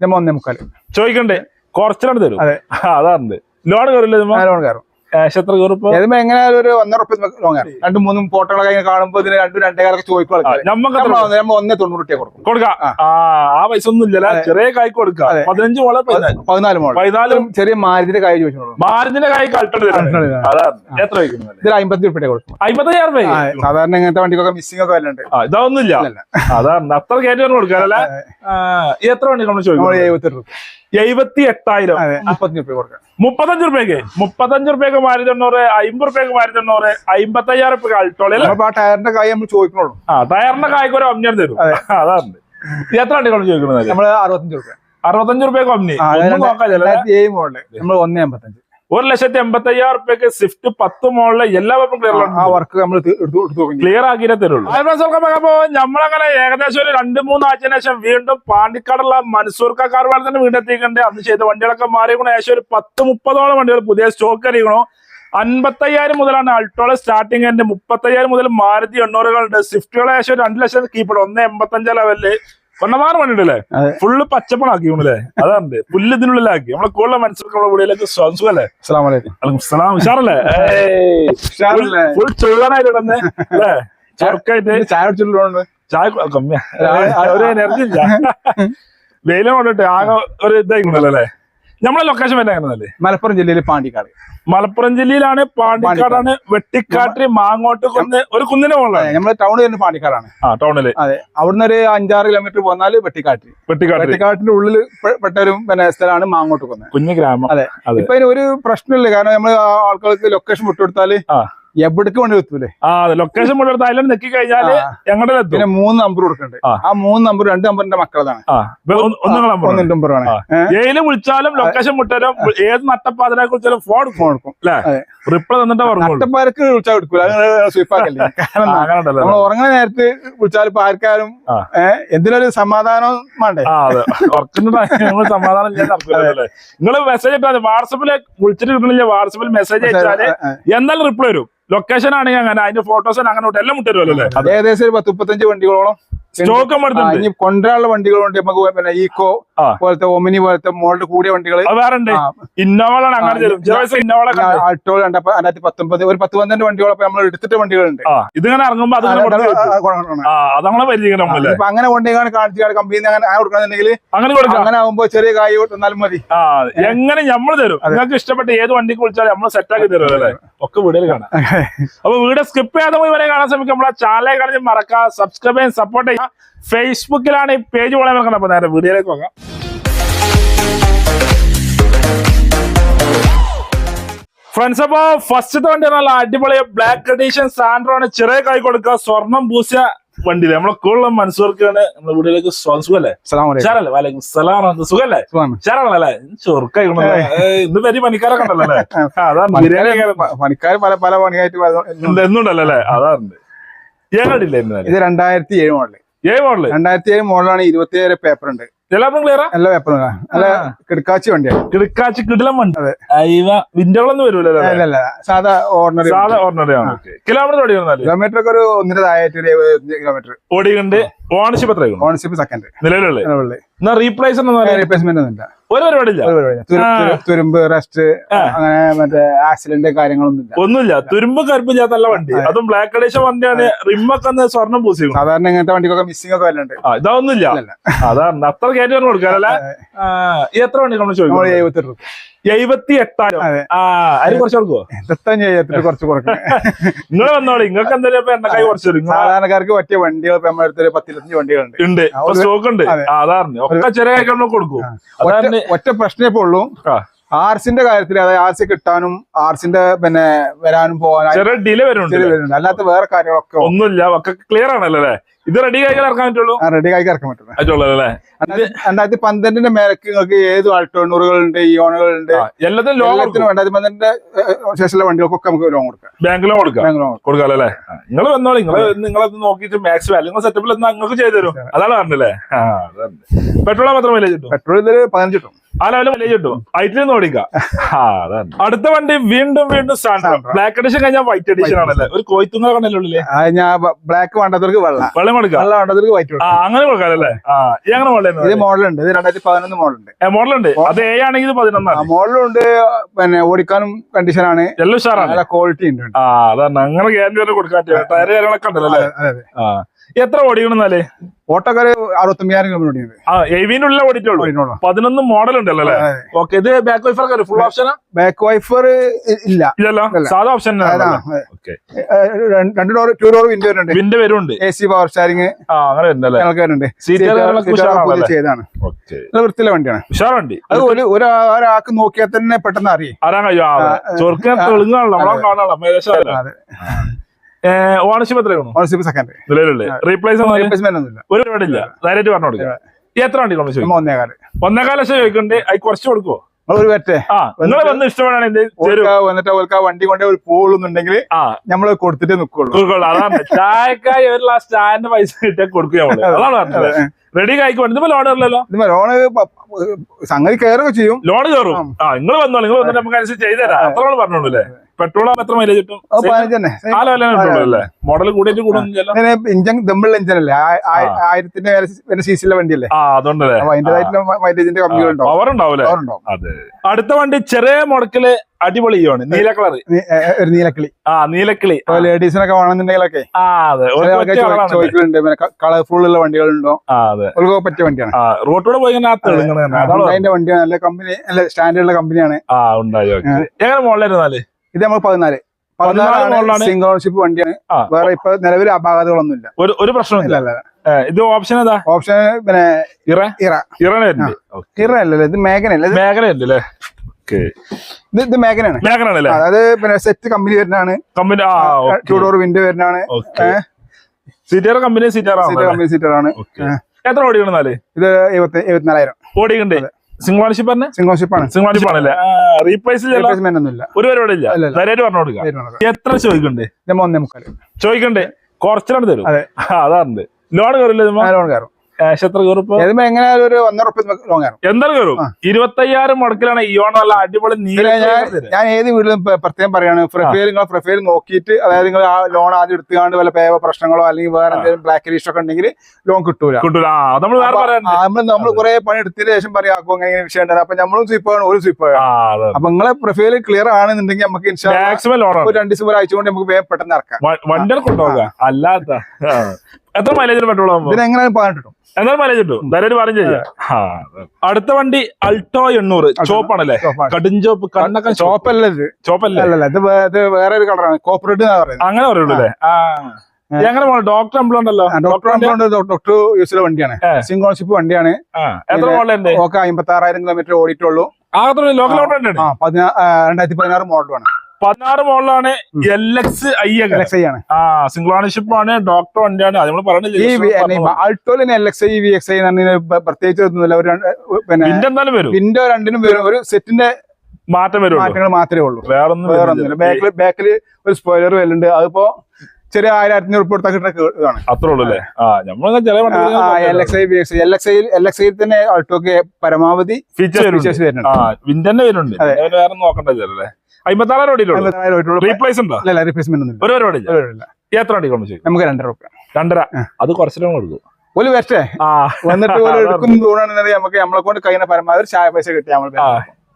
നമ്മൾ ഒന്നേ മുക്കാൽ ചോദിക്കണ്ടേ? കുറച്ചിലാണ് തരും. അതെ. അതാണ് ലോൺ കയറില്ല ലോൺ കയറും. ക്യാഷ് എത്ര കയറിപ്പോ എങ്ങനെയായാലും ഒരു ഒന്നര രണ്ടും മൂന്നും ഫോട്ടോകളൊക്കെ കാണുമ്പോൾ ഇതിന് രണ്ടും രണ്ടേ കാലൊക്കെ ചോദിക്കും നമ്മക്ക് എത്ര നമ്മൾ നമ്മൾ ഒന്നേ തൊണ്ണൂറ് റുപ്യ കൊടുക്കും. കൊടുക്കാം. ആ. പൈസ ഒന്നും ഇല്ലല്ല ചെറിയ കായ് കൊടുക്കാം. അതെ. പതിനഞ്ച് മോളെ പതിനാല് മോൾ പതിനാലും ചെറിയ മാരുതിന്റെ കായ് ചോദിച്ചോളൂ മാരുതിന്റെ കായ് എത്ര ഇതിൽ അമ്പത്തി റുപ്യ കൊടുക്കും. അമ്പത്തയ്യായിരം രൂപ സാധാരണ ഇങ്ങനത്തെ വണ്ടിക്കൊക്കെ മിസ്സിംഗ് ഒക്കെ വല്ലതുണ്ട് ഇതൊന്നുമില്ല. അതാ അതാണ് അത്ര കയറ്റി കൊടുക്കാറല്ലേ എത്ര വണ്ടി നമ്മൾ നമ്മൾ ചോദിക്കും എഴുപത്തി റുപ്യ എഴുപത്തി എട്ടായിരം മുപ്പത്തഞ്ച് റുപ്യ കൊടുക്കാം. മുപ്പത്തഞ്ച് റുപ്യക്ക് മുപ്പത്തഞ്ച് റുപ്യക്ക് തൊണ്ണൂറ് അമ്പത് റുപ്യക്ക് മാരി തൊണ്ണൂറ് അമ്പത്തയ്യായിരം റുപ്യ രൂപ ആ ടയറിന്റെ കായ് നമ്മൾ ചോദിക്കണുള്ളൂ. ആ ടയറിന്റെ കായ്ക്ക് ഒരു അമ്മ തരും. അതെ. അതാണ്. എത്ര വണ്ടികൾ ചോദിക്കുന്നത്? നമ്മൾ അറുപത്തഞ്ച് റുപ്യ അറുപത്തഞ്ച് റുപ്യക്ക് ഒമ്നി നോക്കാം നമ്മൾ ഒന്നേ അമ്പത്തഞ്ച്. ഒരു ലക്ഷത്തി എൺപത്തി അയ്യായിരം റുപ്യക്ക് സ്വിഫ്റ്റ് പത്ത് മോളിലെ എല്ലാ വെപ്പും ക്ലിയർ ആ വർക്ക് നമ്മൾ ക്ലിയർ ആക്കിയിട്ടേ തരുള്ളൂ അപ്പൊ നമ്മളങ്ങനെ ഏകദേശം ഒരു രണ്ട് മൂന്ന് ആഴ്ചയ്ക്ക് ശേഷം വീണ്ടും പാണ്ടിക്കാടുള്ള മൻസൂർക്ക കാർവാൾ തന്നെ വീണ്ടും എത്തിക്കണ്ടേ അന്ന് ചെയ്ത വണ്ടികളൊക്കെ മാറിയണോ ഏകദേശം ഒരു പത്ത് മുപ്പതോളം വണ്ടികൾ പുതിയ സ്റ്റോക്ക് അറിയണോ. അൻപത്തയ്യായിരം മുതലാണ് അൾട്ടോള സ്റ്റാർട്ടിംഗ് ഉണ്ട് മുപ്പത്തയ്യായിരം മുതൽ മാരുതി എണ്ണൂറുകളുണ്ട്. സ്വിഫ്റ്റുകൾ ഏകദേശം ഒരു രണ്ട് ലക്ഷം കീപ്പിടും ഒന്ന് എൺപത്തഞ്ച് ലെവലിൽ കൊണ്ടമാറ് പണിയുണ്ടല്ലേ. ഫുള്ള് പച്ചപ്പണാക്കി അല്ലേ അതാണ് പുല്ല് ഇതിനുള്ളിലാക്കി. നമ്മളെ കൂടുതൽ മനസ്സിലാക്കി നമ്മളെ വീടിലേക്ക് സുഖല്ലേ? ഉഷാറല്ലേ? ഉഷാറല്ലേ? ഫുൾ ചുള്ളനായിട്ട് ഇടന്നെ അല്ലേ? ചൊറുക്കായിട്ട്. ഇത് ചായ കമ്മിയാ. ഒരു എനർജി ഇല്ല വെയിലും കൊണ്ടിട്ട് ആകെ ഒരു ഇതായിക്കണല്ലോ അല്ലേ? നമ്മളെ ലൊക്കേഷൻ വരുന്നത് എങ്ങനെയല്ലേ മലപ്പുറം ജില്ലയിൽ പാണ്ടിക്കാട്. മലപ്പുറം ജില്ലയിലാണ് പാണ്ടിക്കാടാണ് വെട്ടിക്കാട്ട് മാങ്ങോട്ട് കുന്ന് ഒരു കുന്നിന് മുകളിലാണ്. നമ്മൾ ടൗൺ തന്നെ പാണ്ടിക്കാടാണ്. ആ ടൗണിൽ അതെ അവിടുന്ന് ഒരു അഞ്ചാറ് കിലോമീറ്റർ പോന്നാൽ വെട്ടിക്കാട്ട് വെട്ടിക്കാട് വെട്ടിക്കാട്ടിന്റെ ഉള്ളിൽ പെട്ട ഒരു പിന്നെ സ്ഥലമാണ് മാങ്ങോട്ട് കൊന്ന്. കുഞ്ഞു ഗ്രാമം. അതെ. ഇപ്പൊ അതിന് ഒരു പ്രശ്നമില്ല. കാരണം നമ്മൾ ആ ആൾക്കാർക്ക് ലൊക്കേഷൻ വിട്ടുകൊടുത്താൽ ആ. എവിടേക്ക് വേണ്ടി എത്തൂലേ? ആ ലൊക്കേഷൻ മുഴുവൻ അതിലും നെക്കി കഴിഞ്ഞാൽ ആ. ഞങ്ങളുടെ പിന്നെ മൂന്ന് നമ്പർ കൊടുക്കണ്ട്. ആ. മൂന്ന് നമ്പർ രണ്ട് നമ്പറിന്റെ മക്കളതാണ്. ആ. ഒന്നും ഒന്ന് നമ്പറാണ് ആ. ഏതിലും വിളിച്ചാലും ലൊക്കേഷൻ വിട്ടാലും ഏത് നട്ടപ്പാതിനെ കുറിച്ചാലും ഫോൺ ഫോൺ അല്ലേ? റിപ്ലൈ തന്നിട്ട് പറഞ്ഞോളൂ. നട്ടപ്പാർക്ക് വിളിച്ചാൽ എടുക്കൂല. സ്വീപ്പാക്കല്ലേ നമ്മൾ ഉറങ്ങുന്ന നേരത്ത് വിളിച്ചാൽ ഇപ്പൊ ആർക്കാരും എന്തിനൊരു സമാധാനം വേണ്ടേ? സമാധാനം നിങ്ങൾ മെസ്സേജ് ഇട്ടാൽ വാട്സപ്പിൽ വിളിച്ചിട്ട് കിട്ടണില്ല. വാട്സപ്പിൽ മെസ്സേജ് അയച്ചാൽ. എന്തായാലും റിപ്ലൈ വരും. ലൊക്കേഷൻ ആണെങ്കിൽ അങ്ങനെ അതിന്റെ ഫോട്ടോസ് അങ്ങനെ എല്ലാം വിട്ടുതരുമല്ലോ അല്ലേ? ഏകദേശം ഒരു പത്ത് മുപ്പത്തഞ്ച് വണ്ടികളോളം സ്റ്റോക്ക് ഇനി കൊണ്ടുവരാനുള്ള വണ്ടികളുണ്ട് നമുക്ക് പിന്നെ ഈക്കോ പോലത്തെ ഒമിനി പോലത്തെ മോളിൽ കൂടിയ വണ്ടികൾ. ആൾട്ടോ രണ്ടപ്പ രണ്ടായിരത്തി പത്തൊമ്പത് ഒരു പത്ത് പന്ത്രണ്ട് വണ്ടികളൊക്കെ നമ്മൾ എടുത്തിട്ട് വണ്ടികളുണ്ട്. ഇതിങ്ങനെ ഇറങ്ങുമ്പോ അങ്ങനെ കൊണ്ടുപോയി കാണിച്ചു കമ്പനി അങ്ങനെ കൊടുക്കണമെന്നുണ്ടെങ്കിൽ അങ്ങനെ കൊടുക്കാം. അങ്ങനെ ആകുമ്പോ ചെറിയ കായ് തന്നാലും മതി. എങ്ങനെ നമ്മൾ തരും? നിങ്ങൾക്ക് ഇഷ്ടപ്പെട്ട ഏത് വണ്ടി വിളിച്ചാലും നമ്മൾ സെറ്റ് ആക്കി തരും അല്ലേ? ഒക്കെ വീഡിയോയിൽ കാണാം. അപ്പൊ വീട് സ്കിപ്പ് ചെയ്യാതെ ഇവരെ വരെ കാണാൻ ശ്രമിക്കും. നമ്മളെ ചാനലെ കാണി മറക്കാം സബ്സ്ക്രൈബ് ചെയ്യാൻ സപ്പോർട്ട് ചെയ്യാം. ഫേസ്ബുക്കിലാണ് ഈ പേജ് വളരെ നോക്കണം അപ്പൊ നേരെ വീഡിയോയിലേക്ക് നോക്കാം ഫ്രണ്ട്സ് അപ്പൊ ഫസ്റ്റത്തെ വണ്ടി നല്ല അടിപൊളി ബ്ലാക്ക് എഡീഷൻ സാൻഡ്രോ ആണ്. ചെറിയ കൈ കൊടുക്കുക സ്വർണം പൂശ വണ്ടി നമ്മളെ കൂടുതലും മനസ്സൂർക്കാണ് നമ്മുടെ സ്വാഗതം. സുഖല്ലേ. ഉഷാറല്ലേ വാലേക്കും സലാം സുഖല്ലേ? സുഖമാണ്. ഉഷാറാണല്ലേ ചൊറുക്കായി ഇന്ന് പരി പണിക്കാരൊക്കെ ഉണ്ടല്ലോ പണിക്കാർ പല പല പണിയായിട്ട് എന്നുണ്ടല്ലോ അല്ലേ? ഏകടില്ല ഇന്നലെ ഇത് രണ്ടായിരത്തി ഏഴ് മോഡൽ ഏ മോഡൽ? രണ്ടായിരത്തി ഏഴ് മോഡലാണ് ഇരുപത്തി ഏഴ് പേപ്പർ ഉണ്ട് എല്ലാവർക്കും ക്ലിയറാ അല്ല പേപ്പർ അല്ല കിടക്കാച്ചി വണ്ടിയാണ് കിടക്കാച്ചി കിടിലം വണ്ടി. അതെ. വിൻഡോകളൊന്നും വരൂലല്ലോ സാധാ ഓർഡിനറി സാധാ ഓർഡിനറി ആണ്. കിലോമീറ്റർ ഓടി കിലോമീറ്റർ ഒക്കെ ഒരു ഒന്നര താഴെ കിലോമീറ്റർ. ഓടിയുണ്ട് ഓണർഷിപ്പ് എത്രയാണ് ഓണർഷിപ്പ് സെക്കൻഡ് നിലവിലുള്ള എന്നാ റീപ്ലേസ് റീപ്ലേസ്മെന്റ് ഒന്നും ഇല്ല ഒരു പരിപാടിയില്ല. തുരുമ്പ് റെസ്റ്റ് അങ്ങനെ മറ്റേ ആക്സിഡന്റ് കാര്യങ്ങളൊന്നും ഇല്ല ഒന്നുമില്ല. തുരുമ്പ് കരുമ്പ് ചെയ്യാത്ത വണ്ടി. അതും ബ്ലാക്ക് അഡീഷൻ വണ്ടിയാണ്. റിമ്മൊക്കെ സ്വർണം പൂസിക്കണം സാധാരണ ഇങ്ങനത്തെ വണ്ടിക്കൊക്കെ മിസ്സിംഗ് ഒക്കെ വരലുണ്ട്. ഇതൊന്നുമില്ല. അതാണ്. അത്ര കയറ്റി ഈ എത്ര വണ്ടി നമ്മൾ ചോദിക്കും? എഴുപത്തി രൂപ എഴുപത്തി എട്ടായിരം അതെ. ആ അതിന് കുറച്ച് കൊടുക്കുവോ? ഇരുപത്തഞ്ച് എഴുപത്തി കുറച്ച് കൊടുക്കണം. നിങ്ങൾ വന്നോളി. നിങ്ങൾക്ക് എന്തായാലും എണ്ണക്കായി കുറച്ച് സാധാരണക്കാർക്ക് പറ്റിയ വണ്ടികൾ ഇപ്പൊ നമ്മുടെ അടുത്ത് പത്തിരുപത്തഞ്ച് വണ്ടികളുണ്ട്. ഉണ്ട്. സ്റ്റോക്ക് ഉണ്ട്. അതെ. ഒക്കെ ചെറിയ കൊടുക്കും. ഒറ്റ പ്രശ്നേ ഒറ്റ പ്രശ്നമേ ഉള്ളൂ. ആർസിന്റെ കാര്യത്തിൽ അതായത് ആർസി കിട്ടാനും ആർസിന്റെ പിന്നെ വരാനും പോകാനും ഡിലേ വരുന്നുണ്ട് അല്ലാത്ത വേറെ കാര്യങ്ങളൊക്കെ ഒന്നുമില്ല. ഒക്കെ ക്ലിയർ ആണല്ലോ അല്ലേ? ഇത് റെഡി കായ്ക്കാൻ ഇറക്കാൻ പറ്റുള്ളൂ? റെഡി ആയി ഇറക്കാൻ പറ്റുള്ളൂ പറ്റുള്ളൂ അല്ലേ? രണ്ടായിരത്തി പന്ത്രണ്ടിന്റെ മേലക്ക് നിങ്ങൾക്ക് ഏത് ആൾട്ടോണറുകളുണ്ട് ഇയോണുകളുണ്ട് എല്ലാത്തിനും ലോൺ എല്ലാത്തിനും രണ്ടായിരത്തി പന്ത്രണ്ടിന്റെ ശേഷമുള്ള വണ്ടികൾക്കൊക്കെ നമുക്ക് ലോൺ കൊടുക്കാം. ബാങ്ക് ലോൺ കൊടുക്കാം. ബാങ്ക് ലോൺ കൊടുക്കാം. അല്ലേ? നിങ്ങൾ വന്നോളൂ. നിങ്ങൾ നിങ്ങളത് നോക്കിയിട്ട് മാക്സിമം നിങ്ങൾ സെറ്റപ്പിൽ എന്നാൽ നിങ്ങൾക്ക് ചെയ്തു തരും. അതാണ് പറഞ്ഞല്ലേ പെട്രോൾ മാത്രം മൈലേജ് കിട്ടും പെട്രോൾ ഇതിൽ പതിനഞ്ച് കിട്ടും. ആ ലെവലിൽ മൈലേജ് കിട്ടും ഹൈറ്റിൽ നിന്ന് ഓടിക്കാം. അടുത്ത വണ്ടി വീണ്ടും വീണ്ടും. ബ്ലാക്ക് എഡിഷൻ കഴിഞ്ഞാൽ വൈറ്റ് എഡിഷൻ ആണല്ലേ? ഒരു കോയിത്തുങ്ങ കണ്ടല്ലേ ഞാൻ ബ്ലാക്ക് വേണ്ടാത്തവർക്ക് വെള്ളം. വെള്ളം കൊടുക്കാം. വെള്ള വേണ്ടവർക്ക് വൈറ്റ് ആ അങ്ങനെ കൊടുക്കാല്ലേ ആ ഈ അങ്ങനെ ഇത് മോഡൽ മോഡലുണ്ട്. ഇത് രണ്ടായിരത്തി പതിനൊന്ന് മോഡലുണ്ട്. മോഡലുണ്ട്. അത് ഏ ആണെങ്കിൽ പതിനൊന്നാണ്. പിന്നെ ഓടിക്കാനും കണ്ടീഷനാണ് എല്ലാം ഉഷാറാണ്. നല്ല ക്വാളിറ്റി ഉണ്ട് ആ അതാണ്. അങ്ങനെ ഗ്യാരണ്ടി കൊടുക്കാൻ ടയർ കാര്യങ്ങളൊക്കെ ഉണ്ടല്ലോ അല്ലേ? അതെ, അതെ. ആ. ഓടിക്കണെന്നാലേ ഓട്ടോക്കാർ കിലോമീറ്റർ ഓടിയിട്ടുള്ളൂ. ഓടിക്കോളൂ. പതിനൊന്ന് മോഡൽ ഉണ്ടല്ലോ അല്ലേ. ഓക്കെ ഇത് ബാക്ക് വൈഫർ ഫുൾ ഓപ്ഷനാ ബാക്ക് വൈഫർ ഇല്ല. ഇല്ലല്ലോ? സാധാ ഓപ്ഷൻ. രണ്ട് ഡോർ ടു ഡോർ വിൻഡോ വരുന്നുണ്ട്. വിൻഡോ വരുന്നുണ്ട്. എ സി പവർ സ്റ്റാരിങ് ചെയ്താണ്. വൃത്തിയുള്ള വണ്ടിയാണ്. അത് ഒരു ഒരു ഒരാൾക്ക് നോക്കിയാൽ തന്നെ പെട്ടെന്ന് അറിയാം. അറിയാൻ കഴിയും. ചൊറുക്കാൻ തെളുങ്ങാണല്ലോ. നമ്മളെ ഓണർഷിപ്പ് എത്രയാണ് ഓണർഷിപ്പ് സെക്കൻഡ് നിലവിലുള്ളേ റീപ്ലേസ് റീപ്ലേസ്മെന്റ് ഒരു പരിപാടിയില്ല ഡയറക്റ്റ് പറഞ്ഞു കൊടുക്കുക എത്ര വണ്ടി കൊണ്ട് ഒന്നേകാൽ. ഒന്നേകാല ലക്ഷം ചോദിക്കണ്ടേ അത് കുറച്ച് കൊടുക്കുവോ? ഒരു പറ്റേ നിങ്ങൾ വന്ന് ഓൽക്ക വന്നിട്ട് വണ്ടി കൊണ്ട് ഒരു പോകുന്നുണ്ടെങ്കിൽ ആ. നമ്മൾ കൊടുത്തിട്ട് നിക്കുള്ളൂ. അതാണ്. ചായക്കായി ഒരു ലാസ്റ്റ് ചായന്റെ പൈസ കിട്ടിയാൽ കൊടുക്കുക അതാണ് പറഞ്ഞത്. റെഡി ഇതിപ്പോ ലോൺ ലോണ് സംഗതി കയറുകയൊക്കെ ചെയ്യും. ലോൺ കയറും ആ നിങ്ങൾ വന്നോ നിങ്ങൾ വന്നിട്ട് നമുക്ക് അനുസരിച്ച് ചെയ്തുതരാം. അത്ര നമ്മൾ പറഞ്ഞോളൂ അല്ലേ? പെട്രോൾ എത്ര മൈലേജ് കിട്ടും? അല്ലേ? മോഡൽ കൂടിയിട്ട് കൂടുന്നില്ല ഇഞ്ചൻ ഇഞ്ചനല്ലേ ആയിരത്തിന്റെ വണ്ടിയല്ലേ? അതുകൊണ്ടല്ലേ അതിന്റേതായിട്ടുള്ള മൈലേജിന്റെ പവർ അതെ. അടുത്ത വണ്ടി ചെറിയ മുടക്കിൽ അടിപൊളിയാണ് നീല കളർ. ഒരു നീലക്കിളി. ആ നീലക്കിളി. ലേഡീസിനൊക്കെ വേണമെന്നുണ്ടെങ്കിലൊക്കെ. ചോദിക്കലുണ്ട്. കളർഫുൾ ഉള്ള വണ്ടികളുണ്ടോ? അവർക്ക് പറ്റിയ വണ്ടിയാണ്. റോട്ടിലൂടെ പോയി. അതിന്റെ വണ്ടിയാണ്. നല്ല കമ്പനി നല്ല സ്റ്റാൻഡേർഡുള്ള കമ്പനിയാണ് ആ ഉണ്ടായി എങ്ങനെ മോളിലായിരുന്നാൽ ഇത് നമ്മൾ പതിനാല്. പതിനാല് പതിനാലാണ്. സിംഗിൾ ഓൺഷിപ്പ് വണ്ടിയാണ്. വേറെ ഇപ്പൊ നിലവിൽ അപാകതകളൊന്നുമില്ല. ഒരു ഒരു പ്രശ്നമില്ല ഇല്ല ഇത് ഓപ്ഷൻ ഏതാ? ഓപ്ഷൻ പിന്നെ ഇറ? ഇറ. ഇറ ഇറ അല്ലല്ലേ ഇത് മേഘനല്ല ഓക്കെ. ഇത് ഇത് മേഘനാണ് മേഖലയാണല്ലേ അതായത് പിന്നെ സെറ്റ് കമ്പനി വരുന്നതാണ്. കമ്പനി ടു ഡോർ വിൻഡോ വരുന്നതാണ്. Seater company seater seat company seater ആണ് എത്ര ഓടിക്കണെന്നാൽ ഇത് എഴുപത്തി എഴുപത്തിനാലായിരം. ഓടിക്കണ്ട്? ആണ്? ആണല്ലേ? റീപ്ലേസ് ഒന്നുമില്ല. ഒരു പരിപാടി ഇല്ല. പറഞ്ഞു കൊടുക്കുക എത്ര ചോദിക്കണ്ടേ ഒന്നേ മുക്കാൽ ചോദിക്കണ്ടേ? കുറച്ചിലാണ് തരും. അതെ. അതാണ് ലോൺ കയറില്ല ലോൺ കയറും. ക്യാഷ് എത്ര കയറും എങ്ങനെ ഒരു ഒന്നര റുപ്യ ലോൺ കയറും എന്തായാലും കയറും? ആ. ഇരുപത്തയ്യായിരം മുടക്കിലാണ് ഈ നല്ല അടിപൊളി ഞാൻ ഏത് വീട്ടിലും പ്രത്യേകം പറയാണ് പ്രൊഫൈൽ നിങ്ങൾ പ്രൊഫൈൽ നോക്കിയിട്ട് അതായത് നിങ്ങൾ ആ ലോൺ ആദ്യം എടുത്തുകൊണ്ട് വല്ല പേവ പ്രശ്നങ്ങളോ അല്ലെങ്കിൽ വേറെ എന്തെങ്കിലും ബ്ലാക്ക് ലിസ്റ്റ് ഒക്കെ ഉണ്ടെങ്കിൽ ലോൺ കിട്ടൂല. കിട്ടൂല. ആ നമ്മൾ നമ്മൾ നമ്മൾ കുറെ പണി എടുത്തതിന് ശേഷം പറയാം അപ്പൊ അങ്ങനെ വിഷയം ഉണ്ടായിരുന്നു. അപ്പൊ നമ്മളും സ്വീപ്പ് ആണ് ഒരു സ്വീപ്പ് അപ്പൊ നിങ്ങളെ പ്രൊഫൈൽ ക്ലിയർ ആണെന്നുണ്ടെങ്കിൽ നമുക്ക് മാക്സിമം ലോൺ ഒരു രണ്ട് ദിവസം ഒരാഴ്ച കൊണ്ട് നമുക്ക് വേഗം പെട്ടെന്ന് ഇറക്കാം. വണ്ടി കൊണ്ടുപോകാം അല്ലാത്ത. എത്ര മൈലേജിൽ പെട്രോൾ ആകുമ്പോൾ എങ്ങനെ എന്നാലും മൈലേജ് കിട്ടും? ചെയ്യാം. ആ, അടുത്ത വണ്ടി അൾട്ടോ എണ്ണൂറ്. ചോപ്പാണല്ലേ? കടുഞ്ചോപ്പ് കടുംചോപ്പ് കണ്ണൊക്കെ ചോപ്പ്. ചോപ്പല്ല? ചോപ്പല്ലേ ഇത് വേറെ ഒരു കളറാണ്. കോപ്പറേറ്റ് അങ്ങനെ പറയുള്ളൂ അല്ലേ? എങ്ങനെ ഡോക്ടർ എംപ്ലോയ് ഉണ്ടല്ലോ? ഡോക്ടർ ഡോക്ടർ യൂസിലെ വണ്ടിയാണ്. സിംഗോൺഷിപ്പ് വണ്ടിയാണ്. എത്ര മോഡലുണ്ട് ഓക്കെ അമ്പത്തി ആറായിരം കിലോമീറ്റർ ഓടിയിട്ടുള്ളൂ. ആ ലോക്കൽ ഓട്ടോ ഉണ്ട് രണ്ടായിരത്തി പതിനാറ് മോഡലാണ് പതിനാറ് മോളിലാണ് L X I L X I ആണ്. ആ സിംഗിൾ ഓണർഷിപ്പ് ആണ് ഡോക്ടർ വണ്ടിയാണ്. അത് നമ്മൾ പറഞ്ഞില്ല ആൾട്ടോയിൽ തന്നെ L X I V X I പ്രത്യേകിച്ച് ഒന്നുമില്ല ഒരു രണ്ട് പിന്നെ പിന്നെ എന്തായാലും വരും. വിൻഡോ രണ്ടിനും വരും. ഒരു സെറ്റിന്റെ മാറ്റം വരും മാറ്റങ്ങൾ മാത്രമേ ഉള്ളൂ. വേറൊന്നും വേറെ ഒന്നും ബാക്കിൽ ബാക്കിൽ ഒരു സ്പോയിലർ വരുന്നുണ്ട്. അതിപ്പോ ചെറിയ ആയിരം ആയിരത്തി അഞ്ഞൂറ് കൊടുത്താൽ കിട്ടുന്ന ഇതാണ്. അത്രേ ഉള്ളൂ അല്ലേ? ആ നമ്മളൊക്കെ ചില L X I B X L X I L X ഐയിൽ തന്നെ ആൾട്ടോക്ക് പരമാവധി ഫീച്ചേഴ്സ് വരുന്നുണ്ട്. വരുന്നുണ്ട്. വേറെ അമ്പത്താറായിരം. റീപ്ലേസ് ഉണ്ടോ? അല്ല റീപ്ലേസ്മെന്റ് ഒരു പരിപാടി ഇല്ല. ഇല്ല. എത്ര വണ്ടി കൊണ്ട് നമുക്ക് രണ്ടര റുപ്യ രണ്ടര? ആ. അത് കുറച്ചിലും കൊടുക്കും. ഒരു വന്നിട്ട് നമുക്ക് നമ്മളെ കൊണ്ട് കഴിയുന്ന പരമാവധി ചായ പൈസ കിട്ടി നമ്മൾ ആ.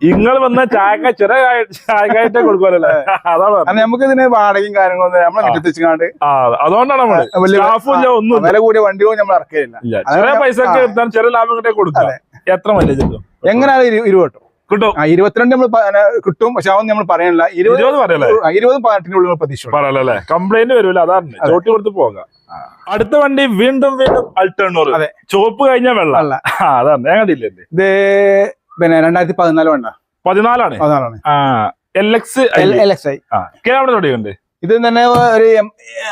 നിങ്ങൾ വന്ന ചായക്ക ചെറിയ ചായക്കായിട്ടേ കൊടുക്കുമല്ലോ അതാണ് നമുക്ക് ഇതിന് വാടകയും കാര്യങ്ങളൊന്നും നമ്മളെ ആ. അതുകൊണ്ടാണ് നമ്മൾ. ഒന്നും. വില കൂടിയ വണ്ടികളും നമ്മൾ ഇറക്കുകയില്ല ചെറിയ പൈസ ചെറിയ ലാഭം കിട്ടേ കൊടുക്കാം. എത്ര മൈലേജ് കിട്ടും? എങ്ങനെയാണ് ഇരുപട്ടോ കിട്ടും. ഇരുപത്തിരണ്ട് നമ്മൾ കിട്ടും പക്ഷെ അതൊന്നും നമ്മൾ പറയണില്ല. ഇരുപത് പറയല്ലേ? ഇരുപതും പതിനെട്ടിനുള്ളിൽ നമ്മൾ പ്രതീക്ഷിച്ചു പറയല്ലേ? കംപ്ലൈന്റ് വരുമല്ലോ അതാണ്. ചോട്ടി കൊടുത്ത് പോകാം. അടുത്ത വണ്ടി വീണ്ടും വീണ്ടും അൾട്ടണ്ണൂറ് അതെ. ചുവപ്പ് കഴിഞ്ഞാൽ വെള്ളം. അതാണ്. ഞാൻ കണ്ടില്ലേ ഇത് പിന്നെ രണ്ടായിരത്തി പതിനാല് വേണ്ട. പതിനാലാണ്? പതിനാലാണ്. ആ L X L X I അവിടെ തുടങ്ങിയുണ്ട് ഇത് തന്നെ ഒരു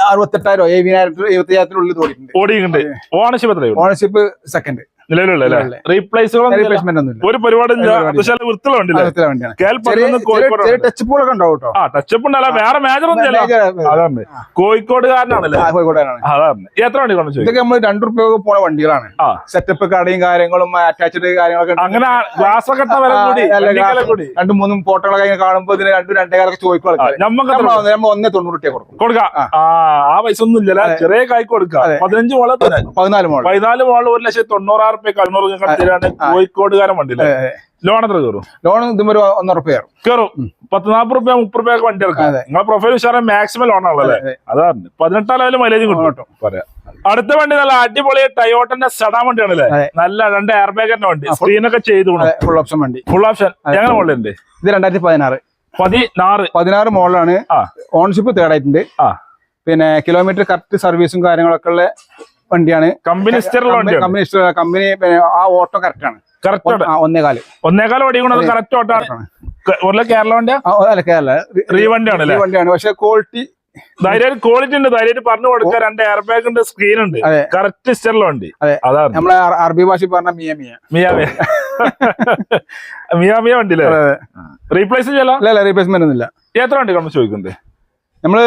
അറുപത്തെട്ടായിരം എഴുപതിനായിരം എഴുപത്തി അയ്യായിരത്തിനുള്ളിൽ തോന്നിയിട്ടുണ്ട് ഓടിയുണ്ട് ഓണർഷിപ്പ് എത്രയും? ഓണർഷിപ്പ് സെക്കൻഡ് നിലവിലുള്ള റീപ്ലേസ്മെന്റ് ഒരു പരിപാടി വൃത്തിയുള്ള വണ്ടിയാണ് ഉണ്ടാവും കേട്ടോ. ആ ടച്ചപ്പ് ഉണ്ടല്ല വേറെ മേജർ ഒന്നും അതാണ് കോഴിക്കോടുകാരനാണല്ലേ? അതാണ് എത്ര വണ്ടി കൊണ്ട് ഇതൊക്കെ നമ്മൾ രണ്ടു റുപ്യ പോണ വണ്ടികളാണ്. സെറ്റപ്പ് കടയും കാര്യങ്ങളും അറ്റാച്ച്ഡ് കാര്യങ്ങളൊക്കെ അങ്ങനെ ഗ്ലാസ് ഒക്കെ കൂടി. രണ്ടും മൂന്നും ഫോട്ടോകളൊക്കെ ഇങ്ങനെ കാണുമ്പോ ഇതിന് രണ്ടും രണ്ടേകാലൊക്കെ ചോദിക്കും നമുക്ക് നമ്മൾ ഒന്നേ തൊണ്ണൂറ് റുപ്യ കൊടുക്കും. കൊടുക്കാം. ആ. പൈസ ഒന്നും ഇല്ലല്ല. ചെറിയ കായ്ക്ക് കൊടുക്കാം. പതിനഞ്ച് മോളെ പതിനാല് മോഡൽ പതിനാല് മോൾ ഒരു ലക്ഷത്തി തൊണ്ണൂറായിരം റുപ്യ കണ്ണൂർ തരാണ് കോഴിക്കോടുകാരൻ വണ്ടിയില്ലേ ലോൺ എത്ര കയറും? ലോൺ ഇതുമൊരു ഒന്നര റുപ്യ കയറും. കയറും. പത്ത് നാപ്പത് റുപ്യ മുപ്പത് റുപ്യ വണ്ടി ഇറക്കാം നിങ്ങളെ പ്രൊഫൈൽ ഉഷാറെ മാക്സിമം ലോൺ ആണല്ലേ അതെ. അതാണ് പതിനെട്ടാം മൈലേജ് മൈലേജും കിട്ടും. പറയാം. അടുത്ത വണ്ടി നല്ല അടിപൊളി ടയോട്ടന്റെ സെഡാൻ വണ്ടിയാണല്ലേ. നല്ല രണ്ട് എയർ ബാഗറിന്റെ വണ്ടി. സ്ക്രീനൊക്കെ ചെയ്തു ഫുൾ ഓപ്ഷൻ വണ്ടി. ഫുൾ ഓപ്ഷൻ എങ്ങനെ മോളുണ്ട് ഇത് രണ്ടായിരത്തി പതിനാറ്. പതിനാറ് പതിനാറ് മോഡലാണ് ഓൺഷിപ്പ് തേർഡ് ആയിട്ടുണ്ട്. പിന്നെ കിലോമീറ്റർ കറക്റ്റ് സർവീസും കാര്യങ്ങളൊക്കെ ഉള്ള വണ്ടിയാണ്. കമ്പനി കമ്പനി കമ്പനി ആ ഓട്ടോ കറക്റ്റ് ആണ്. കറക്റ്റ് ഒരു കേരള വണ്ടിയാ? അല്ല കേരള. വണ്ടിയാണ് പക്ഷെ ക്വാളിറ്റി ധൈര്യം ക്വാളിറ്റി ഉണ്ട്. ധൈര്യം പറഞ്ഞു കൊടുക്കാൻ രണ്ട് എയർ ബാഗ് ഉണ്ട്. സ്ക്രീൻ ഉണ്ട്. കറക്റ്റ്. അതാണ്. നമ്മളെ അറ- അറബി ഭാഷ പറഞ്ഞ മിയ മിയ. മിയാ മിയ. മിയാ മിയ വണ്ടിയില്ലേ. റീപ്ലേസ് ചെയ്യല? അല്ല റീപ്ലേസ്മെന്റ് ഒന്നുമില്ല. എത്ര വണ്ടി നമ്മൾ ചോദിക്കുന്നത് നമ്മൾ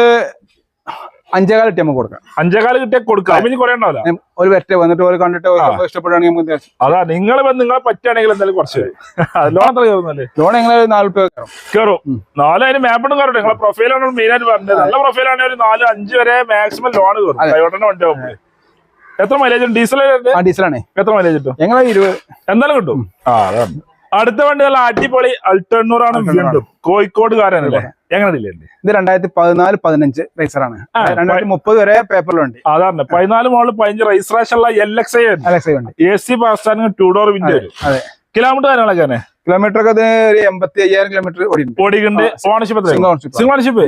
അഞ്ചേകാൽ നമുക്ക് കൊടുക്കാം. അഞ്ചേകാൽ കിട്ടിയാൽ കൊടുക്കാം. ഇനി കുറെ ഉണ്ടാവില്ല? ഒരു വെറ്റ വന്നിട്ട് ഒരു കണ്ടിട്ട് ഇഷ്ടപ്പെടുകയാണെങ്കിൽ നമുക്ക് അതാ നിങ്ങൾ നിങ്ങളെ പറ്റുകയാണെങ്കിൽ എന്തായാലും കുറച്ച് ലോൺ എത്ര കയറുന്നല്ലേ ലോൺ എങ്ങനെ നാല് കയറും കയറും നാല് അതിന് മാപ്പിടും കയറും നിങ്ങളെ പ്രൊഫൈലാണ് മെയിൻ ആയിട്ട് പറഞ്ഞത്. നല്ല പ്രൊഫൈലാണെങ്കിൽ ഒരു നാല് അഞ്ച് വരെ മാക്സിമം ലോൺ കയറും ടയോട്ടന്റെ വണ്ടി ആകുമ്പോൾ എത്ര മൈലേജ് ഡീസൽ ഡീസലാണ് എത്ര മൈലേജ് കിട്ടും? ഞങ്ങൾ ഇരുപത്. എന്തായാലും കിട്ടും? ആ അതാണ്. അടുത്ത വണ്ടി നല്ല അടിപൊളി അൾട്ടെണ്ണൂറാണ് വീണ്ടും. കോഴിക്കോടുകാരനല്ലേ? എങ്ങനെ ഇത് രണ്ടായിരത്തി പതിനാല് പതിനഞ്ച് റേസറാണ് രണ്ടായിരത്തി മുപ്പത് വരെ പേപ്പറിലുണ്ട്. അതാണ്. പതിനാല് മോളിൽ പതിനഞ്ച് ഉള്ള L X I Alexa A C stand two door window അതെ കിലോമീറ്റർ കാര്യങ്ങളൊക്കെ തന്നെ കിലോമീറ്റർ ഒക്കെ ഒരു എൺപത്തി അയ്യായിരം കിലോമീറ്റർ ഓടിയുണ്ട് ഓടിക്കുന്നുണ്ട് ownership single ownership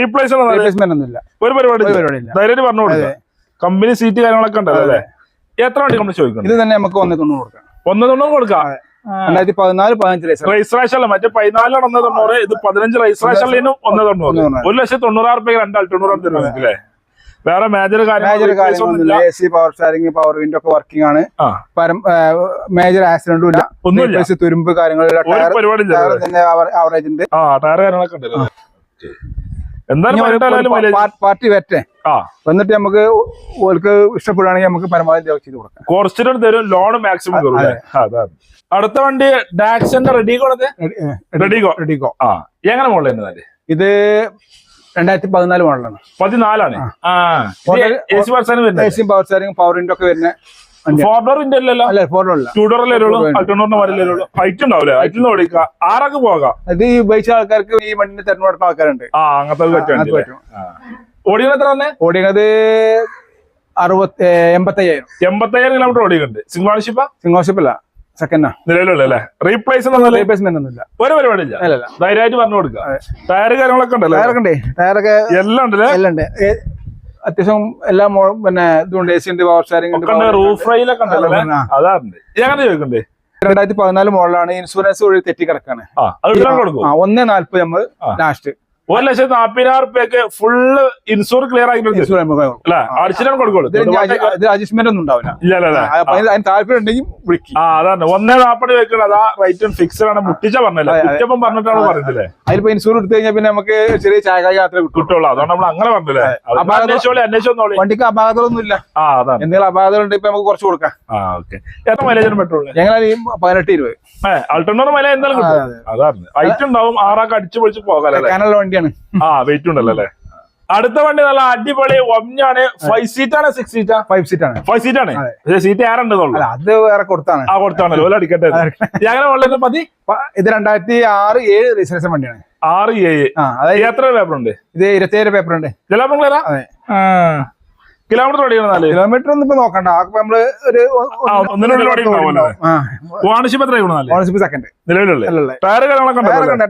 replace replacement ഒന്നുമില്ല. ഒരു പരിപാടി. പരിപാടിയില്ല. പറഞ്ഞു കമ്പനി സീറ്റ് കാര്യങ്ങളൊക്കെ ഉണ്ടല്ലോ അല്ലേ? എത്ര വണ്ടി നമ്മൾ ചോദിക്കുന്നത് ഇത് തന്നെ നമുക്ക് ഒന്ന് തൊണ്ണൂറ് കൊടുക്കാം. ഒന്ന് തൊണ്ണൂറ് കൊടുക്കാം. രണ്ടായിരത്തി പതിനാല് പതിനഞ്ച് അല്ല മറ്റേ പതിനാലാണ് ഒന്ന് തൊണ്ണൂറ്. ഇത് പതിനഞ്ച് രജിസ്ട്രേഷനിലും ഒന്ന് തൊണ്ണൂറ്. ഒരു ലക്ഷത്തി തൊണ്ണൂറായിരം റുപ്യ രണ്ടാൾ തൊണ്ണൂറായിരം വേറെ മേജർ മേജർ കാര്യങ്ങളൊന്നുമില്ല. A C power steering power window ഒക്കെ വർക്കിംഗ് ആണ്. മേജർ ആക്സിഡന്റും ഇല്ല. ഒന്നുമില്ല. തുരുമ്പ് കാര്യങ്ങളില്ല ടയർ തന്നെ ആവറേജ് ഉണ്ട്. ആ ടയർ കാര്യങ്ങളൊക്കെ ഉണ്ടല്ലോ പാർട്ടി വെറ്റേ. എന്നിട്ട് നമുക്ക് ഓൾക്ക് ഇഷ്ടപ്പെടുകയാണെങ്കിൽ നമുക്ക് പരമാവധി ചെയ്ത് കൊടുക്കാം. കുറച്ചിട്ട് തരും ലോൺ മാക്സിമം തരും അടുത്ത വണ്ടി ഡാക്സന്റെ റെഡി കോണത് റെഡിഗോ റെഡിഗോ. ആ. എങ്ങനെ മോഡൽ തന്നെ ഇത് രണ്ടായിരത്തി പതിനാല് മോഡലാണ് പതിനാലാണ്? പവർ സ്റ്റാരിങ് പവർ വിൻഡോ ഒക്കെ വരുന്ന. ഫോർ ഡോർ അല്ലല്ലോ? അല്ല ഫോർ അല്ല. ടൂ ഡോറല്ലേ വരുള്ളൂ Two door അൾട്ടോണറിന്റെ വരല്ലേ വരുള്ളൂ ഹൈറ്റ് ഉണ്ടാവില്ലേ? ഹൈറ്റിൽ നിന്ന് ഓടിക്കാം. ആറൊക്കെ പോകാം? ഇത് ഈ ഉപയോഗിച്ച ആൾക്കാർക്ക് ഈ വണ്ടിന് തെരഞ്ഞെടുക്കുന്ന ആൾക്കാരുണ്ട്. ആ അങ്ങനത്തെ അത് പറ്റും പറ്റും. ഓടിയത് എത്ര തന്നെ ഓടിയത് അറുപത്തി എൺപത്തയ്യായിരം. എൺപത്തയ്യായിരം കിലോമീറ്റർ ഓടിയുണ്ട് സിംഗിൾ ഓണർഷിപ്പാ സിംഗോഷിപ്പ് അല്ല. സെക്കൻഡാ നിലവിലുള്ള അല്ലേ? റീപ്ലേസ് എന്നല്ലേ റീപ്ലേസ്മെന്റ് ഒന്നുമില്ല. ഒരു പരിപാടി ഇല്ല ധൈര്യമായിട്ട് പറഞ്ഞു കൊടുക്കുക. ടയർ കാര്യങ്ങളൊക്കെ ഉണ്ടല്ലോ? ടയറൊക്കെ ടയറൊക്കെ എല്ലാം ഉണ്ടല്ലേ? എല്ലാം ഉണ്ട്. അത്യാവശ്യം എല്ലാ പിന്നെ ഇതുണ്ട് എ സി ഉണ്ട് പവർ സ്റ്റാരിംഗ് ഉണ്ട്. രണ്ടായിരത്തി പതിനാല് മോഡലാണ് ഇൻഷുറൻസ് വഴി തെറ്റി കിടക്കാണ് ഒന്നേ നാല്പത് നമ്മൾ ലാസ്റ്റ് ഒരു ലക്ഷത്തി നാപ്പതിനായിരം റുപ്യക്ക് ഫുള്ള് ഇൻഷൂർ ക്ലിയർ ആക്കി ഇൻഷുറൻസ് അല്ലെ അടിച്ചിട്ടാണ് കൊടുക്കുള്ളൂ. അഡ്ജസ്റ്റ്മെന്റ് ഒന്നും ഉണ്ടാവില്ല. ഇല്ല അല്ലേ ആ, അപ്പൊ അതിന് അതിന് താല്പര്യം ഉണ്ടെങ്കിൽ വിളിക്കും. ആ അതാണ്. ഒന്നേ നാപ്പത് വെക്കുന്നത് അതാ റേറ്റും ഫിക്സഡ് ആണ്. മുട്ടിച്ച പറഞ്ഞല്ലേ. കുറ്റപ്പം പറഞ്ഞിട്ടാണ് പറഞ്ഞില്ലേ അതിലിപ്പോ ഇൻഷൂർ എടുത്തു കഴിഞ്ഞാൽ പിന്നെ നമുക്ക് ചെറിയ ചായ യാത്ര കിട്ടും. കിട്ടുള്ളൂ. അതുകൊണ്ട് നമ്മൾ അങ്ങനെ പറഞ്ഞില്ലേ? അന്വേഷിച്ചോളൂ വണ്ടിക്ക് അപാകതകളൊന്നും ഇല്ല ആ അതാണ്. എന്തെങ്കിലും അപാകതകളുണ്ട് ഇപ്പൊ നമുക്ക് കുറച്ച് കൊടുക്കാം. ആ ഓക്കെ. എത്ര മൈലേജ് പെട്രോളിന് ഞങ്ങൾ ഈ പതിനെട്ട് ഇരുപത്. ഏ മൈലേജ് എന്തായാലും കിട്ടും. അതാണ്. ഹൈറ്റ് ഉണ്ടാവും ആറാക്ക് അടിച്ചു പൊളിച്ച് പോകാനുള്ള കനലുള്ള വണ്ടിയാണ്. ആ വെയിറ്റ് ഉണ്ടല്ലോ അല്ലേ? അടുത്ത വണ്ടി നല്ല അടിപൊളി ഒമ്നാണ് ഫൈവ് സീറ്റ് ആണ് സിക്സ് സീറ്റ് ഫൈവ് സീറ്റ് ആണ്. ഫൈവ് സീറ്റ് ആണ്. സീറ്റ് ആറുണ്ടെന്നുള്ളൂ അത് വേറെ കൊടുത്താണ്. ആ കൊടുത്താണല്ലോ ഓല അടിക്കട്ടെ. ഞങ്ങളെ ഉള്ളത് മതി ഇത് രണ്ടായിരത്തി ആറ് ഏഴ് രജിസ്ട്രേഷൻ വണ്ടിയാണ്. ആറ് ഏഴ്. ആ അതായത് എത്ര പേപ്പർ ഉണ്ട് ഇത് ഇരുപത്തി ഏഴ് പേപ്പർ ഉണ്ട് ചില കിലോമീറ്റർ ഓടിക്കണം കിലോമീറ്റർ ഒന്നും ഇപ്പൊ നോക്കണ്ട. നമ്മൾ ഒരു. ഓണർഷിപ്പ് എത്ര ഓണർഷിപ്പ് സെക്കൻഡ് നിലവിലുള്ള ടയർ കാര്യങ്ങളൊക്കെ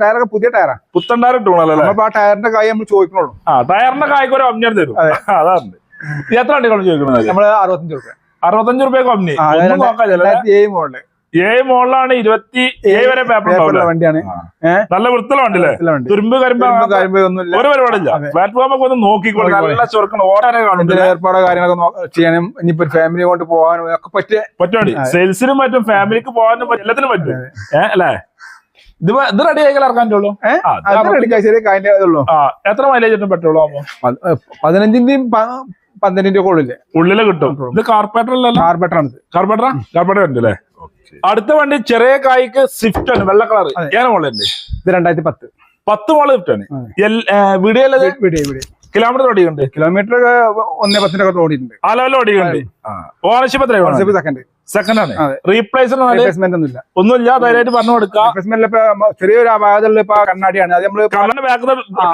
ടയറൊക്കെ പുതിയ ടയറാ പുത്തൻ ടയർ നമ്മളിപ്പോ ആ ടയറിന്റെ കായ് നമ്മൾ ചോദിക്കണുള്ളൂ. ആ ടയറിന്റെ കായ്ക്ക് ഒരു ഒമ്നി തരും. അതാണ് എത്ര വണ്ടികളും ചോദിക്കണം നമ്മൾ അറുപത്തഞ്ച് രൂപ അറുപത്തഞ്ച് റുപ്യ ഒമ്നി നോക്കാം ഏഴ് മോഡൽ. ഏഴ് മോളിലാണ് ഇരുപത്തി ഏഴ് വരെ പേപ്പർ വണ്ടിയാണ്. നല്ല വൃത്തിയുള്ള വണ്ടിയല്ലേ? വണ്ടി. തുരുമ്പ് കരിമ്പ് ഒന്നുമില്ല. ഒരു പരിപാടിയില്ല. പ്ലാറ്റ്ഫോം ഒക്കെ ഒന്ന് നോക്കിക്കോളൂ. നല്ല ചൊറുക്കണം കാണുന്നുണ്ട് ഏർപ്പാടോ കാര്യങ്ങളൊക്കെ ചെയ്യാനും ഇനിയിപ്പോ ഫാമിലി കൊണ്ട് പോകാനും ഒക്കെ പറ്റിയ പറ്റുവാണ്ടി സെയിൽസിനും പറ്റും ഫാമിലിക്ക് പോകാനും എല്ലാത്തിനും പറ്റും. ഏഹ് അല്ലേ? ഇത് റെഡി ആയി ഇറക്കാൻ പറ്റുള്ളൂ? ഏഹ് ആ, ഇത് അത് റെഡി ചെറിയ കാര്യം ഇതുള്ളൂ. ആ എത്ര മൈലേജ് കിട്ടും പെട്രോൾ ആകുമ്പോ പ- പതിനഞ്ചിന്റെയും പ- പന്ത്രണ്ടിന്റെയും ഒക്കെ ഉള്ളില്ലേ ഉള്ളിൽ കിട്ടും. ഇത് കാർപ്പറേറ്റർ അല്ലല്ലോ കാർപ്പറ്റർ ആണ് കാർപ്പറേറ്ററാ കാർപ്പറേറ്റർ ഉണ്ട് അല്ലേ? അടുത്ത വണ്ടി ചെറിയ കായ്ക്ക് സ്വിഫ്റ്റ് ആണ് വെള്ള കളർ. ഏന മോളുണ്ട് ഇത് രണ്ടായിരത്തി പത്ത് പത്ത് മോൾ സ്വിഫ്റ്റ് ആണ്. കിലോമീറ്റർ ഓടിയുണ്ട് കിലോമീറ്റർ ഒക്കെ ഒന്നേ പത്തിന്റെ ഓടിയിട്ടുണ്ട്. ആ ലെവലിൽ ഓടിയുണ്ട് ഓണർഷിപ്പ് എത്രയാണ് സെക്കൻഡ് സെക്കൻഡ് ആണ്. റീപ്ലേസ് റീപ്ലേസ്മെന്റ് ഒന്നുമില്ല. ഒന്നുമില്ല ധൈര്യമായിട്ട് പറഞ്ഞു കൊടുക്കാം ചെറിയൊരു അപാകതയുള്ള ഇപ്പൊ കണ്ണാടിയാണ്. അത് നമ്മൾ കണ്ണന്റെ ബാക്ക്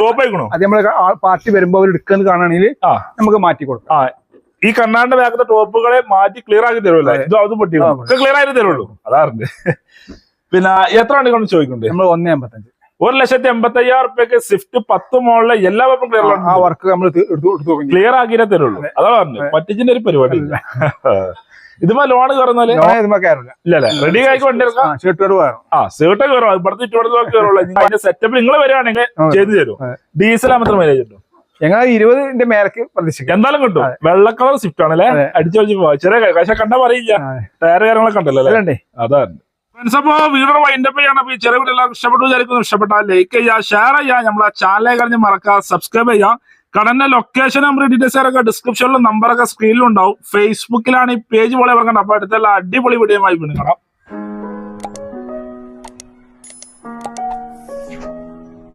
ടോപ്പ് ആയിക്കണോ? അത് നമ്മൾ പാർട്ടി വരുമ്പോൾ അവർ എടുക്കുന്നത് കാണുകയാണെങ്കിൽ നമുക്ക് മാറ്റി കൊടുക്കാം. ആ. ഈ കണ്ണാടിന്റെ ബാക്കത്തെ ടോപ്പുകളെ മാറ്റി ക്ലിയർ ആക്കി തരുമല്ലോ? ഇത് അത് പൊട്ടി ക്ലിയർ ആയിട്ട് തരുള്ളൂ. അതാറുണ്ട് പിന്നെ എത്ര വണ്ടി കൊണ്ട് ചോദിക്കുന്നുണ്ട് നമ്മൾ ഒന്നേ അമ്പത്തഞ്ച് ഒരു ലക്ഷത്തി എൺപത്തി അയ്യായിരം റുപ്യക്ക് സ്വിഫ്റ്റ് പത്ത് മോളിലെ എല്ലാ വെപ്പും ക്ലിയർ ആ വർക്ക് നമ്മൾ ക്ലിയർ ആക്കിയിട്ടേ തരുള്ളൂ. അതാണ് പറഞ്ഞത്. പറ്റിച്ചിന്റെ ഒരു പരിപാടി ഇല്ല. ഇതുമ്പോ ലോൺ കയറുന്നാൽ റെഡി ആയി വണ്ടി ആ കയറും. ഇവിടുത്തെ കയറുള്ളൂ. അതിന്റെ സെറ്റപ്പ് നിങ്ങൾ വരികയാണെങ്കിൽ ചെയ്തു തരും. അതെ. ഡീസൽ മാത്രം മൈലേജ് കിട്ടും ഞങ്ങൾ ഇരുപതിന്റെ മേലക്ക് പ്രതീക്ഷിക്കും. എന്തായാലും കിട്ടും അതെ. വെള്ള കളർ സ്വിഫ്റ്റ് ആണല്ലേ അതെ. അടിച്ചു വെച്ച് പോവാ. ചെറിയ പക്ഷെ കണ്ടാ പറയില്ല. ടയർ കാര്യങ്ങളൊക്കെ ഉണ്ടല്ലോ അല്ലേ? അതാണ്. ഫ്രണ്ട്സ് അപ്പോ വീഡിയോ വൈൻഡപ്പ് ചെയ്യണം. അപ്പൊ ഈ ചെറിയ വീഡിയോ ഇഷ്ടപ്പെട്ടു വിചാരിക്കുന്നു. ഇഷ്ടപ്പെട്ടാൽ ലൈക്ക് ചെയ്യുക ഷെയർ ചെയ്യുക. നമ്മളെ ചാനലെ കഴിഞ്ഞ് മറക്കുക സബ്സ്ക്രൈബ് ചെയ്യുക. കടന്റെ ലൊക്കേഷൻ നമ്പർ ഡീറ്റെയിൽസ് ഒക്കെ ഡിസ്ക്രിപ്ഷനിലും നമ്പറൊക്കെ സ്ക്രീനിലുണ്ടാവും ഫേസ്ബുക്കിലാണ് ഈ പേജ് പോലെ പറഞ്ഞത്. അപ്പൊ അടുത്തുള്ള അടിപൊളി വീഡിയോ ആയി വീണ്ടും കാണാം.